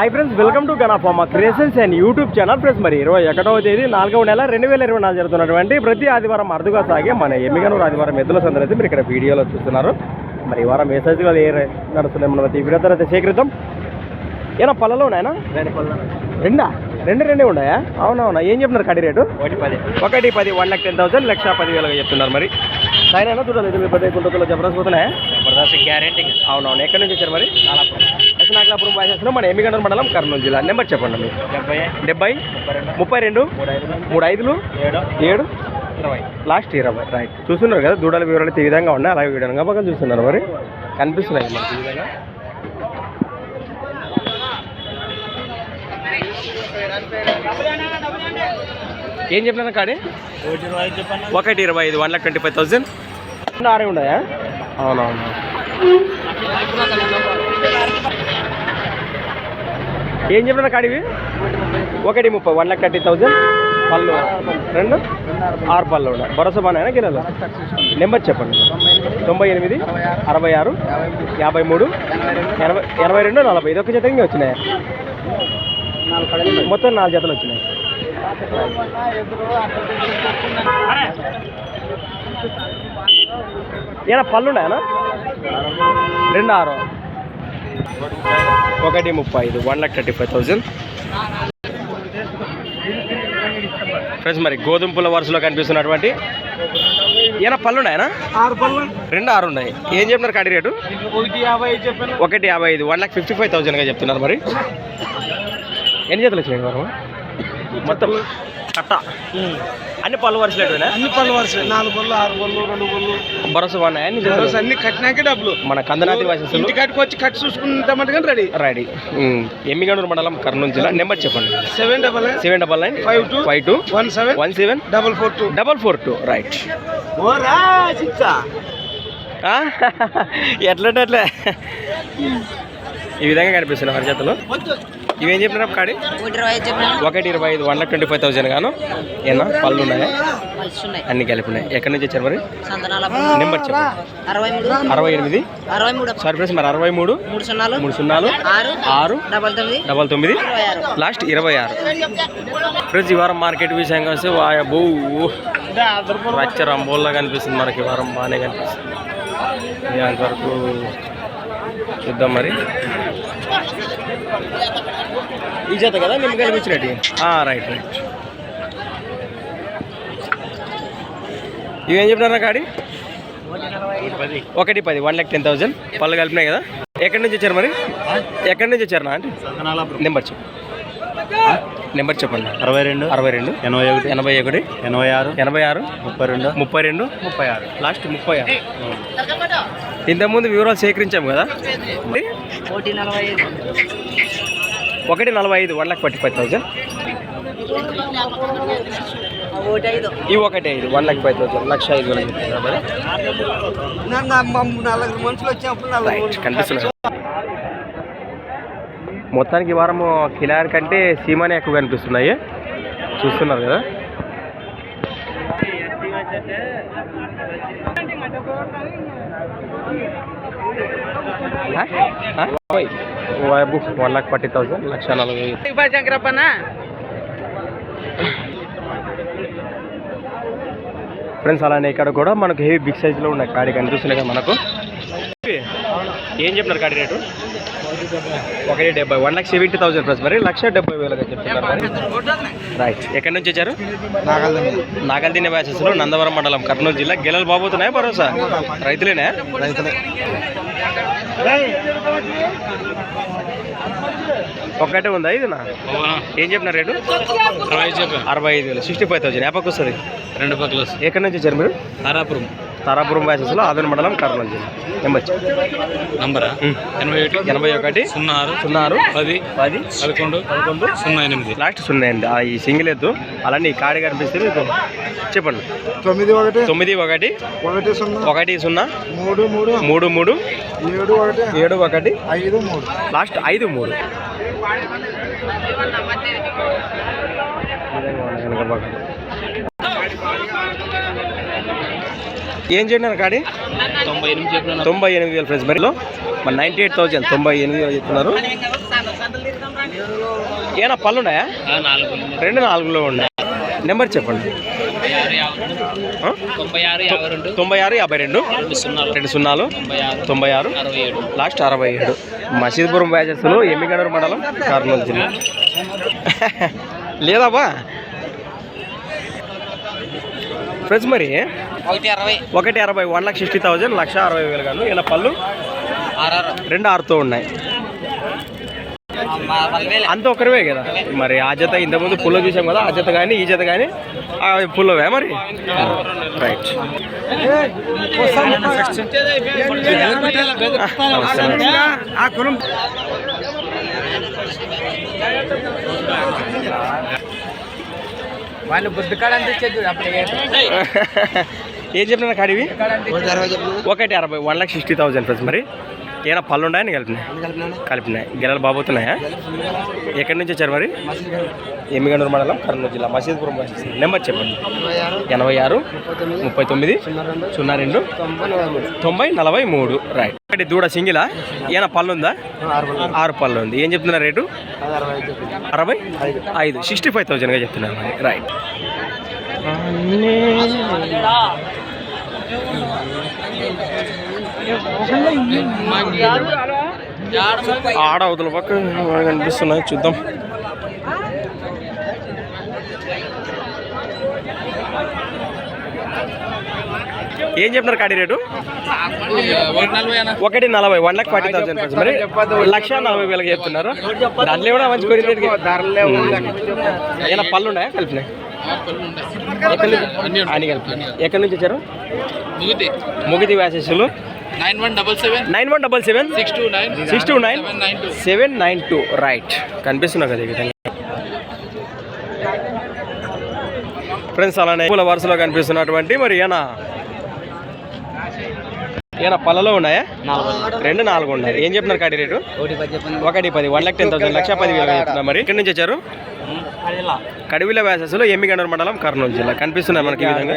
High friends welcome to గణాఫామా creations and YouTube channel friends మరి ఇరవై ఒకటవ తేదీ నాలుగవ నెల రెండు వేల ఇరవై నాలుగు జరుగుతున్నటువంటి ప్రతి ఆదివారం అరుదుగా సాగే మన ఎమ్మిగనూరు ఆదివారం ఎద్దుల సందడి అయితే మీరు ఇక్కడ వీడియోలో చూస్తున్నారు. మరి ఈ వారం ఏ సైజులో ఏ నడుస్తున్నాయి మనం ఈ వీడియో తర్వాత సేకరిద్దాం. ఏనా పళ్ళలో ఉన్నాయనా రెండా రెండు? రెండే ఉన్నాయా? అవునవునా ఏం చెప్తున్నారు కడి రేటు? ఒకటి పది. ఒకటి పది one lakh ten thousand lakh పదివేలుగా చెప్తున్నారు మరి. సైనా చూడాలి ఇది మీ పెద్ద గుంటూరులో జబర్దస్త్ పోతున్నాయా? జబర్దస్త్ గ్యారెంటీ. అవునవును ఎక్కడి నుంచి వచ్చారు మరి? భాషలో మన ఎమ్మిగండ్ర మండలం కర్నూలు జిల్లా. నెంబర్ చెప్పండి మీరు. డెబ్బై ముప్పై రెండు మూడు ఐదు మూడు ఐదులు ఏడు లాస్ట్ ఇరవై. రైట్ చూస్తున్నారు కదా దూడల వివరాలు ఈ విధంగా ఉన్నాయి. అలాగే విధంగా పక్కన చూస్తున్నారు మరి. కనిపిస్తున్నాయి మనకి ఈ విధంగా. ఏం చెప్పినా కాడి ఒకటి ఇరవై ఐదు చెప్పండి ఒకటి ఇరవై ఐదు one lakh twenty five thousand ఆరే ఉన్నాయా? అవునవును. ఏం చెప్పిన కాడివి? ఒకటి ముప్పై వన్ లాక్ థర్టీ థౌసండ్ పళ్ళు రెండు. ఆరు పళ్ళు ఉన్నాయి భరోసా బాగా గిన్నెలు? నెంబర్ చెప్పండి. తొంభై ఎనిమిది అరవై ఆరు యాభై మూడు ఎనభై ఎనభై రెండు నలభై. ఇది ఒక జత ఇంకా వచ్చినాయి? మొత్తం నాలుగు జతలు వచ్చినాయి. ఏనా పళ్ళు ఉన్నాయనా రెండు ఆరు. ఒకటి ముప్పై ఐదు one lakh thirty five thousand friends మరి గోధుమ పుల్ల వరుసలో కనిపిస్తున్నటువంటి ఏనా పళ్ళు. ఉన్నాయనా రెండు ఆరు ఉన్నాయి. ఏం చెప్పినారు కాడి రేటు? ఒకటి యాభై ఐదు వన్ లాక్ ఫిఫ్టీ ఫైవ్ థౌజండ్గా చెప్తున్నారు మరి. ఎన్ని జతలు వచ్చినాయి వారం మొత్తం కట్ట. అన్ని పళ్ళు వరుసలేటునా అన్ని పళ్ళు వరుస నాలుగు పళ్ళు ఆరు పళ్ళు రెండు పళ్ళు. భరోసా బాగున్నాయి? రోజు అన్ని కట్టినాకే డబ్బులు. మన కందనాది వాసస్సులు ఇంటి కట్టుకు వచ్చి కట్టి చూసుకుంటామంటే కానీ రెడీ. రెడీ. ఎమ్మిగనూరు మండలం కర్నూలు జిల్లా. నెంబర్ చెప్పండి. Seven double nine. Seven double nine. Five two. Five two. One seven. One seven. Double four two. Double four two. Right. ఓరా ఎట్లంటే అట్లే. ఈ విధంగా కనిపిస్తున్నాయి మరి జతలు ఇవేం చెప్పినారు కాడి? ఒకటి ఇరవై ఐదు one lakh twenty five thousand గాను. ఏనా? పళ్ళు ఉన్నాయా? అన్ని కలిపి ఉన్నాయి. ఎక్కడి నుంచి వచ్చారు మరి? నెంబర్ చెప్పండి అరవై ఎనిమిది. సారీ ఫ్రెండ్స్ మరి అరవై మూడు. మూడు సున్నాలు. ఆరు. డబల్ తొమ్మిది. లాస్ట్ ఇరవై ఆరు. ఫ్రెండ్స్ ఈ వారం మార్కెట్ విషయంగా వస్తే వాయబో రచ్చ రంబోల్లా కనిపిస్తుంది మనకి. ఈ వారం బాగానే కనిపిస్తుంది. అంతవరకు చూద్దాం మరి. ఈ చేత కదా నిమ్మ కనిపించినట్టు రైట్ రైట్ ఇవేం చెప్పినారా కాడి? ఒకటి పది వన్ ల్యాక్ టెన్ థౌసండ్ పళ్ళు కలిపినాయి కదా. ఎక్కడి నుంచి వచ్చారు మరి? ఎక్కడి నుంచి వచ్చారు నా అంటే నెంబర్ చెప్పు. నెంబర్ చెప్పండి. అరవై రెండు అరవై రెండు ఎనభై ఒకటి ఎనభై ఒకటి ఎనభై ఆరు ఎనభై ఆరు ముప్పై రెండు ముప్పై రెండు ముప్పై ఆరు. లాస్ట్ ముప్పై ఆరు. ఇంతకుముందు వివరాలు సేకరించాము కదా. ఒకటి నలభై ఐదు one lakh forty five thousand ఒకటి ఐదు ఈ ఒకటి ఐదు one lakh five thousand lakh ఐదు మనుషులు వచ్చినప్పుడు కనిపిస్తున్నారు మొత్తానికి వారము కిలార్ కంటే సీమానే ఎక్కువ కనిపిస్తున్నాయి చూస్తున్నారు కదా. వన్ లాక్ ఫార్టీ థౌసండ్ లక్ష నలభై ఫ్రెండ్స్ అలానే ఇక్కడ కూడా మనకు హెవీ బిగ్ సైజులో ఉన్నాయి కాడి కనిపిస్తున్నాయి కదా మనకు. ఏం చెప్తున్నారు కాడి రేటు? ఒకటి డెబ్బై one lakh seventy thousand plus మరి లక్ష డెబ్బై వేలుగా చెప్తున్నారు రైట్ ఎక్కడి నుంచి వచ్చారు? నాగల్దిన వ్యాసెస్లో నందవరం మండలం కర్నూలు జిల్లా. గెలలు బాబోతున్నాయా భరోసా? రైతులేనా? రైతులే. ఒక్కటే ఉందా ఇది నా ఏం చెప్పిన రేటు? అరవై ఐదు వేలు. సిక్స్టీ ఫైవ్ థౌసండ్ యాపకు వస్తుంది? రెండు పక్కల ఎక్కడి నుంచి వచ్చారు మీరు? తారాపురం. తారాపురం వ్యాసెస్లో ఆదోని మండలం కర్నూలు జిల్లా. నెంబర్ నంబరా? ఎనభై ఒకటి ఎనభై ఒకటి సున్నా ఆరు సున్నా ఆరు పది పది పదకొండు పదకొండు సున్నా ఎనిమిది. లాస్ట్ సున్నా అండి ఆ ఈ సింగిల్ ఎద్దు అలానే ఈ కాడి కనిపిస్తే మీకు. చెప్పండి. తొమ్మిది ఒకటి తొమ్మిది ఒకటి ఒకటి సున్నా ఒకటి సున్నా మూడు మూడు మూడు మూడు ఏడు ఒకటి ఏడు ఒకటి ఐదు మూడు. లాస్ట్ ఐదు మూడు. ఏం చేయండి కాడి? తొంభై ఎనిమిది తొంభై ఎనిమిది వేల ఫ్రెండ్స్ మరిలో. మరి నైంటీ ఎయిట్ థౌజండ్ తొంభై ఎనిమిది వేలు చెప్తున్నారు. ఏనా పళ్ళు ఉన్నాయా? రెండు నాలుగులో ఉన్నాయి. నెంబర్ చెప్పండి? తొంభై ఆరు యాభై రెండు. రెండు. సున్నాలు. తొంభై ఆరు. లాస్ట్ అరవై ఏడు. మసీద్పురం బ్యాచెస్లో ఎమ్మిగనూరు మండలం కర్నూలు జిల్లా. లేదాబా ఫ్రెండ్స్ మరి ఒకటి అరవై. వన్ లాక్ సిక్స్టీ థౌజండ్ లక్ష అరవై వేలు గాను ఈయన పళ్ళు రెండు ఆరుతో ఉన్నాయి. అంత ఒకరివే కదా? మరి ఆ జత ఇంతకుముందు పుల్ల చూసాం కదా ఆ జత కానీ ఈ జత కానీ పుల్లవే మరి? రైట్ వాళ్ళు బుద్ధి కాడ అందించేది అప్పుడు ఏం చెప్పిన కాడివి ఒకటి అరవై one lakh sixty thousand friends మరి. ఏమైనా పళ్ళు ఉన్నాయని కలిపినాయి? కలిపినాయి? గిన్నెలు బాబోతున్నాయా ఎక్కడి నుంచి వచ్చారు మరి? ఎమ్మిగనూరు మండలం కర్నూలు జిల్లా మసీద్పురం నెంబర్ చెప్పండి. ఎనభై ఆరు. ముప్పై తొమ్మిది. సున్నా రెండు. తొంభై నలభై మూడు. రైట్ ఒకటి దూడ సింగిలా? ఏమైనా పళ్ళు ఉందా? ఆరు పళ్ళు ఉంది. ఏం చెప్తున్నారు రేటు? అరవై ఐదు సిక్స్టీ ఫైవ్ థౌజండ్గా చెప్తున్నారు మరి. రైట్ ఆడ అవతల పక్క కనిపిస్తున్నాయి చూద్దాం. ఏం చెప్తున్నారు కాడి రేటు? ఒకటి నలభై వన్ లాక్ ఫార్టీ థౌసండ్ మరి లక్ష నలభై వేలకు చెప్తున్నారు. దాంట్లో కూడా మంచి రేటుకి ఏమైనా పళ్ళు ఉన్నాయా కలిపినాయి? ఎక్కడి నుంచి వచ్చారు? ముగిది వ్యాసెస్లు. Nine one double seven. Nine one double seven. Six two nine. Six two nine. Seven nine two. Right. కనిపిస్తున్నా కదా ఈ విధంగా ఫ్రెండ్స్ అలానే పూల వరుసలో కనిపిస్తున్నటువంటి మరి ఈయన ఈయన పళ్ళలో ఉన్నాయా? రెండు నాలుగు ఉన్నాయి. ఏం చెప్తున్నారు కాడి రేటు? ఒకటి పది వన్ లాక్ టెన్ థౌసండ్. లక్ష పది వేలు చెప్తున్నారు మరి. ఎక్కడి నుంచి వచ్చారు? కడివిల వ్యాసెస్లో ఎమ్మిగనూరు మండలం కర్నూలు జిల్లా. కనిపిస్తున్నాయి మనకి ఈ విధంగా.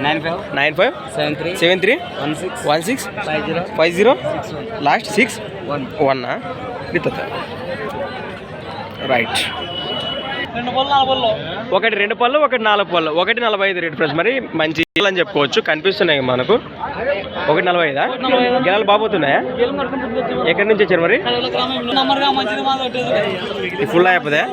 Nine five. Nine five. Seven three. Seven three. One six. One six. Five zero. Five zero. Last six. One. One with right. ఒకటి రెండు పళ్ళు ఒకటి నాలుగు పళ్ళు. ఒకటి నలభై ఐదు రేట్ ఫ్రెండ్స్. మరి మంచి అని చెప్పుకోవచ్చు. కనిపిస్తున్నాయి మనకు. ఒకటి నలభై ఐదా? గెలలు బాబోతున్నాయా? ఎక్కడి నుంచి వచ్చారు మరి? ఫుల్ అయిపోతే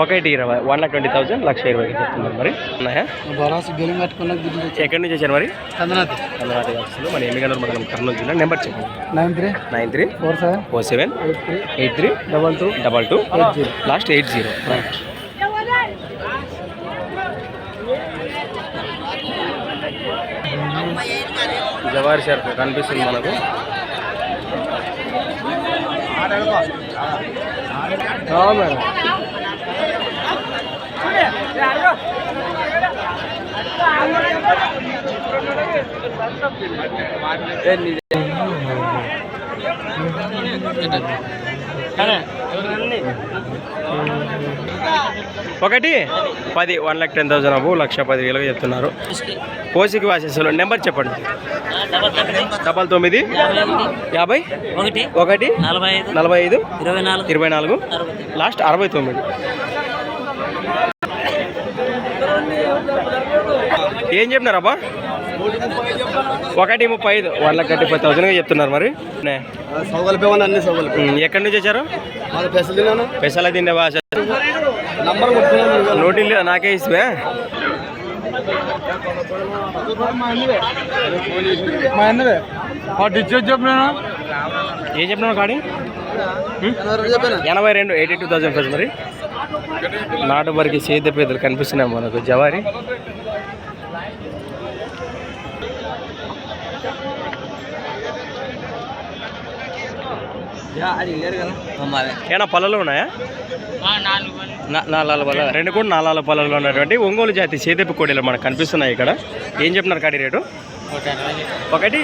ఒకటి ఇరవై వన్ లాక్ ట్వంటీ థౌసండ్ లక్ష ఇరవై చెప్తున్నారు మరి. ఉన్నాయా? ఎక్కడి నుంచి వచ్చారు మరి? చంద్రనాథ్. కర్ణాటక వస్తుంది మన ఎమ్మిగనూరు మండలం కర్నూలు జిల్లా నెంబర్ చెప్పండి. Nine three. Nine three. Four seven. Four seven. Eight three. Eight three. Double two. Double two. Eight zero. Last eight zero. Right జవారి షర్ట్ కనిపిస్తుంది మనకు. మేడం. ఒకటి? పది. వన్ లాక్ టెన్ థౌసండ్ అబ్బు లక్ష పది వేలుగా చెప్తున్నారు. కోసికి వాసేసులో నెంబర్ చెప్పండి. డబల్ తొమ్మిది. యాభై. ఒకటి. ఒకటి. నలభై ఐదు. ఇరవై నాలుగు. ఇరవై నాలుగు. లాస్ట్ అరవై తొమ్మిది. ఏం చెప్పినారబ్బా ఒకటి ముప్పై ఐదు. వన్ లాక్ థర్టీ ఫైవ్ థౌసండ్గా చెప్తున్నారు మరి. ఎక్కడి నుంచి వచ్చారు? పెసలు తిన్నాను. పెసల తిండే భాష నంబర్ కొట్టుకున్నాను నోటి నాకే ఇస్తే మా అన్నవే. డిస్చార్జ్ చెప్పినా ఏం చెప్పినావు కాడి? చెప్పాను ఎనభై రెండు ఎయిటీ టూ థౌసండ్ ప్లస్ మరి. నాటు వరకు సేద్య పేదలు కనిపిస్తున్నాయి మనకు. జవారి. ఏనా పళ్ళలో ఉన్నాయా? నాలుగు పళ్ళ. రెండు కూడా నాలుగు పళ్ళలో ఉన్నటువంటి ఒంగోలు జాతి సేదెప్పి కోడీలు మనకు కనిపిస్తున్నాయి ఇక్కడ. ఏం చెప్తున్నారు కాడి రేటు? ఒకటి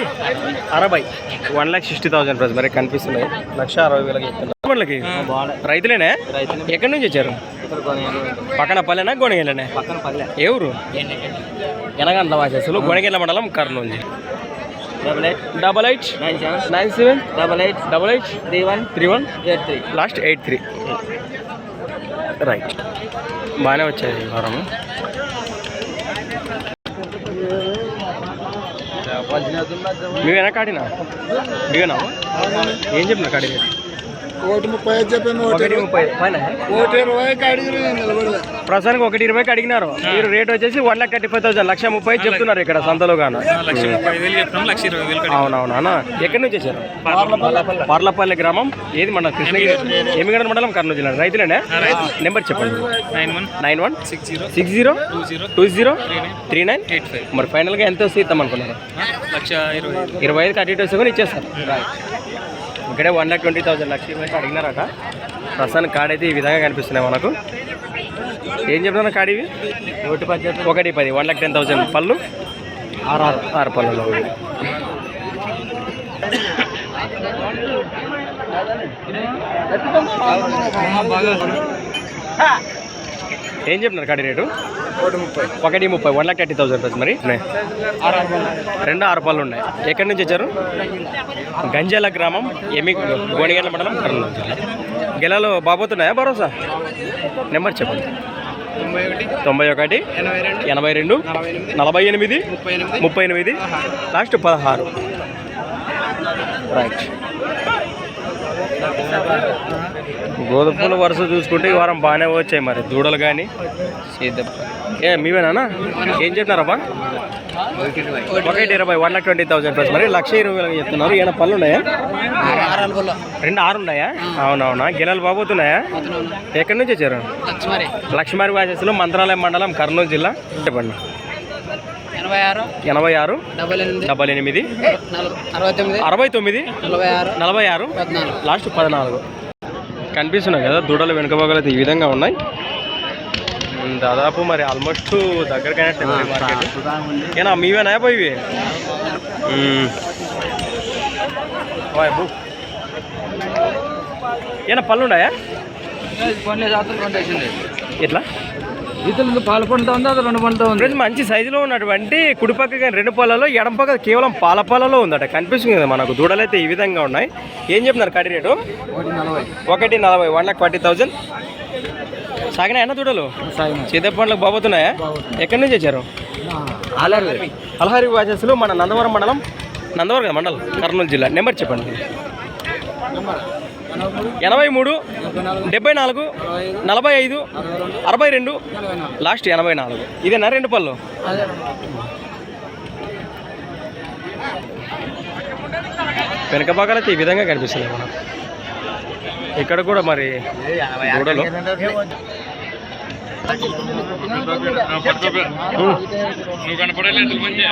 అరవై. One lakh sixty thousand price మరి కనిపిస్తున్నాయి. లక్ష అరవై వేలకి చెప్తున్నారు. వాళ్ళకి రైతులేనే? ఎక్కడి నుంచి వచ్చారు? పక్కన పల్లెనా పల్లె. ఏ ఊరు? ఎనగండ్ల వాసేసులు గొణగెళ్ళ మండలం Kurnool. Double eight double eight nine seven nine seven double eight double eight three one three one eight three last eight three right బాగానే వచ్చాయి ఈ వారం. మీవేనా కాడినా? మీవేనా ఏం చెప్పిన కాడి రేటు? ఒకటి ముప్పై ఐదు చెప్పాను ఒకటి ముప్పై పైన? ఒకటి ఇరవైకి అడిగి నిలబడలే. ప్రస్తుతానికి ఒకటి ఇరవైకి అడిగినారు. మీరు రేట్ వచ్చేసి one lakh thirty five thousand లక్ష ముప్పై చెప్తున్నారు ఇక్కడ సంతలో గాను. అవునవునా ఎక్కడి నుంచి వచ్చారు? పర్లపల్లి. గ్రామం. ఏది మన కృష్ణగిరి ఎమ్మిగడ మండలం కర్నూలు జిల్లా. రైతులేనే? నెంబర్ చెప్పండి. Nine one. Nine one? Six zero. Six zero? Two zero. Three nine. Eight five. మరి ఫైనల్గా ఎంత వస్తే ఇద్దాం అనుకున్నారు? లక్ష ఇరవై ఐదు. ఇరవై ఐదుకి అటు ఇటు వస్తే కూడా ఇచ్చేస్తారు. ఇక్కడే వన్ లాక్ ట్వంటీ థౌసండ్ లక్ష ఐదు అడిగినారట. ప్రస్తుతానికి కార్డ్ అయితే ఈ విధంగా కనిపిస్తున్నాయి మనకు. ఏం చెప్తున్నా కార్డ్ ఇవి? ఒకటి పది ఒకటి పది వన్ లాక్ టెన్ థౌసండ్ పళ్ళు? ఆరు ఆరు. పళ్ళలో. ఉంది ఏం చెప్తున్నారు కాడి రేటు? ఒకటి ముప్పై. One lakh thirty thousand rupees మరి. రెండు ఆరు పళ్ళు ఉన్నాయి. ఎక్కడి నుంచి వచ్చారు? గంజాల గ్రామం ఎమి గోడిగండ్ల మండలం కర్నూలు జిల్లా. గెలలో బాబోతున్నాయా? భరోసా? నెంబర్ చెప్పండి. తొంభై ఒకటి ఎనభై రెండు నలభై ముప్పై ఎనిమిది ముప్పై ఎనిమిది లాస్ట్ పదహారు. రైట్ గోధుమ పూల వరుస చూసుకుంటే ఈ వారం బాగానే వచ్చాయి మరి. దూడలు కానీ ఏ మీవేనా ఏం చెప్పినారమ్మా ఒకటి ఇరవై one lakh twenty thousand plus మరి లక్ష ఇరవై వేలకు చెప్తున్నారు. ఏమైనా పళ్ళు ఉన్నాయా రెండు ఆరు ఉన్నాయా అవునవునా. గిన్నెలు బాబోతున్నాయా ఎక్కడి నుంచి వచ్చారు? లక్ష్మరి వాసెస్లో మంత్రాలయం మండలం కర్నూలు జిల్లా. చెప్పండి. ఎనభై ఆరు. డబల్ ఎనిమిది. అరవై తొమ్మిది. నలభై ఆరు. లాస్ట్ పద్నాలుగు. కనిపిస్తున్నాయి కదా దూడలు వెనుక అయితే ఈ విధంగా ఉన్నాయి. దాదాపు మరి ఆల్మోస్ట్ దగ్గరకైనట్టు మార్కెట్. ఏనా మీవేనా పోయి. ఏనా పళ్ళు ఉన్నాయా? కొన్ని శాతం కొంటేసింది ఎట్లా? ఇతరులు పాలు పండుతా ఉంది అది రెండు పండుతా ఉంది. ఫ్రెండ్స్ మంచి సైజులో ఉన్నటువంటి కుడిపక్క కానీ రెండు పళ్ళలో ఎడం పక్క కేవలం పాల పళ్ళలో ఉందట. కనిపిస్తుంది కదా మనకు దూడలైతే ఈ విధంగా ఉన్నాయి. ఏం చెప్తున్నారు కడి రేటు? ఒకటి నలభై. ఒకటి నలభై వన్ లాక్ ఫార్టీ థౌజండ్. సాగినాయన్న దూడలు సీతపండ్లకు బాబోతున్నాయా ఎక్కడి నుంచి వచ్చారు? అల్హారి వాసెస్లు మన నందవరం మండలం నందవరం కదా మండలం కర్నూలు జిల్లా. నెంబర్ చెప్పండి. ఎనభై మూడు డెబ్బై నాలుగు నలభై ఐదు అరవై రెండు లాస్ట్ ఎనభై నాలుగు. ఇదేనా రెండు పళ్ళు? వెనక భాగాలు అయితే ఈ విధంగా కనిపిస్తుంది మనకు. ఇక్కడ కూడా మరి దూడలు.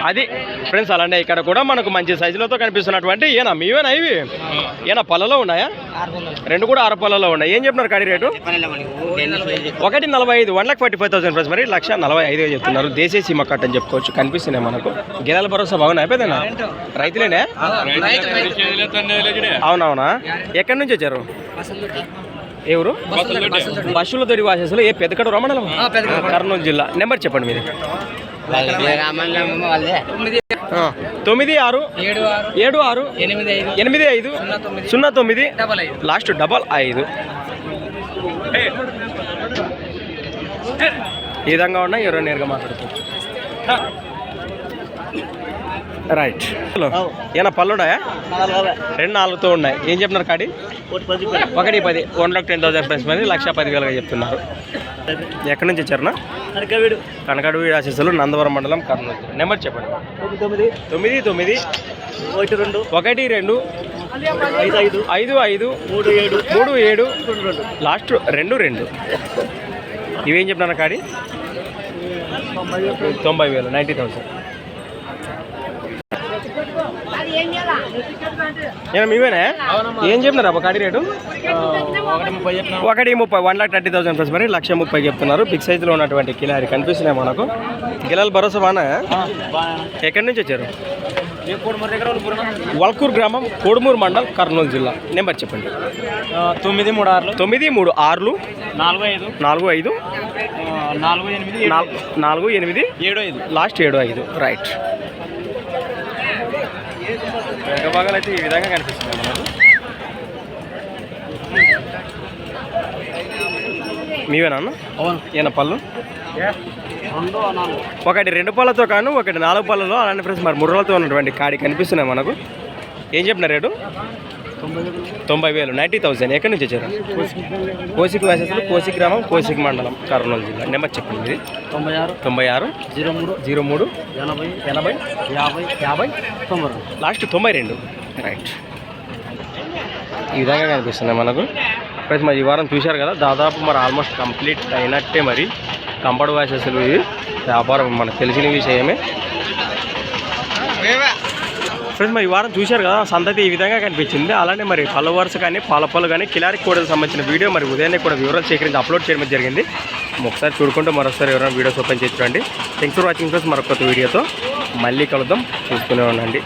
అది ఫ్రెండ్స్ అలానే ఇక్కడ కూడా మనకు మంచి సైజులతో కనిపిస్తున్నటువంటి ఏనా మీవేనా ఇవి? ఏనా పళ్ళలో ఉన్నాయా? రెండు కూడా ఆరు పళ్ళలో ఉన్నాయి. ఏం చెప్తున్నారు కడి రేటు? ఒకటి నలభై ఐదు one lakh forty five thousand price మరి లక్ష నలభై ఐదుగా చెప్తున్నారు. దేశీయ సీమ కట్ అని చెప్పుకోవచ్చు. కనిపిస్తున్నాయి మనకు. గిరాల భరోసా బాగున్నాయి అయిపోయిందా రైతులేనే? అవునవునా? ఎక్కడి నుంచి వచ్చారు? ఎవరు? బస్సుల తోటి వాసేసులు ఏ పెద్దకడ రమణలం కర్నూలు జిల్లా. నెంబర్ చెప్పండి మీది. ఆ, తొమ్మిది ఆరు ఏడు ఆరు ఎనిమిది ఐదు సున్నా తొమ్మిది లాస్ట్ డబల్ ఐదు. ఈ విధంగా ఉన్నాయి ఎవరో నేరుగా మాట్లాడుతుంది రైట్ హలో. ఏనా పళ్ళు ఉన్నాయా రెండు నాలుగుతో ఉన్నాయి. ఏం చెప్తున్నారు కాడి? ఒకటి పది one lakh ten thousand price మరి లక్ష పదివేలుగా చెప్తున్నారు. ఎక్కడి నుంచి వచ్చారనా? కనకడవి ఆశీస్సులు నందవరం మండలం కర్నూలు. నెంబర్ చెప్పండి. తొమ్మిది తొమ్మిది. తొమ్మిది ఒకటి రెండు. ఒకటి రెండు. ఐదు ఐదు. ఐదు ఐదు. మూడు ఏడు. మూడు ఏడు. లాస్ట్ రెండు. రెండు ఇవేం చెప్పినారు కాడి? తొంభై వేలు నైంటీ థౌసండ్. ఏనా మీవేనా? ఏం చెప్పినారు అబ్బా కాడి రేటు? ఒకటి ముప్పై one lakh thirty thousand plus మరి లక్ష ముప్పై చెప్తున్నారు. బిగ్ సైజులో ఉన్నటువంటి కిలారి కనిపిస్తున్నాయి మనకు. గిలాలు భరోసా బాగా ఎక్కడి నుంచి వచ్చారు? వల్కూర్ గ్రామం కోడుమూరు మండల్ కర్నూలు జిల్లా. నెంబర్ చెప్పండి. తొమ్మిది మూడు ఆరులు. తొమ్మిది మూడు ఆరులు. నాలుగు ఐదు. నాలుగు ఐదు. నాలుగు ఎనిమిది నాల్- నాలుగు ఎనిమిది. ఏడు ఐదు. లాస్ట్ ఏడు ఐదు. రైట్ వెనక భాగాలు అయితే ఈ విధంగా కనిపిస్తుంది మనకు. మీవేనా అన్న? ఈయన పళ్ళు? ఒకటి రెండు పళ్ళతో కాను ఒకటి నాలుగు పళ్ళలో అలాంటి ఫ్రెండ్స్ మరి ముర్రలతో ఉన్నటువంటి కాడి కనిపిస్తున్నాయి మనకు. ఏం చెప్పిన రేటు? తొంభై వేలు నైంటీ థౌసండ్. ఎక్కడి నుంచి వచ్చారు? కోసిక్ వేసేసి కోసిక్ గ్రామం కోసిక్ మండలం కర్నూలు జిల్లా. నెంబర్ చెప్పండి ఇది తొంభై ఆరు తొంభై ఆరు జీరో మూడు జీరో మూడు ఎనభై ఎనభై యాభై యాభై తొంభై లాస్ట్ తొంభై రెండు. రైట్ ఈ విధంగా కనిపిస్తున్నాయి మనకు. ఫ్రెండ్స్ మరి ఈ వారం చూశారు కదా దాదాపు మరి ఆల్మోస్ట్ కంప్లీట్ అయినట్టే మరి. కంపౌండ్ వాసెస్లు ఇది వ్యాపారం మనకు తెలిసిన విషయమే. ఫ్రెండ్స్ మరి ఈ వారం చూశారు కదా సంతతి ఈ విధంగా కనిపించింది. అలానే మరి ఫాలోవర్స్ కానీ పాల పళ్ళు కానీ కిలారి కోడలకు సంబంధించిన వీడియో మరి ఉదయాన్నే కూడా వివరాలు సేకరించి అప్లోడ్ చేయడం జరిగింది. ఒకసారి చూడుకుంటూ మరోసారి ఎవరైనా వీడియోస్ ఓపెన్ చేసి చూడండి. థ్యాంక్స్ ఫర్ వాచింగ్ ఫ్రెండ్స్ మరొక వీడియోతో మళ్ళీ కలుద్దాం. చూసుకునే ఉండండి.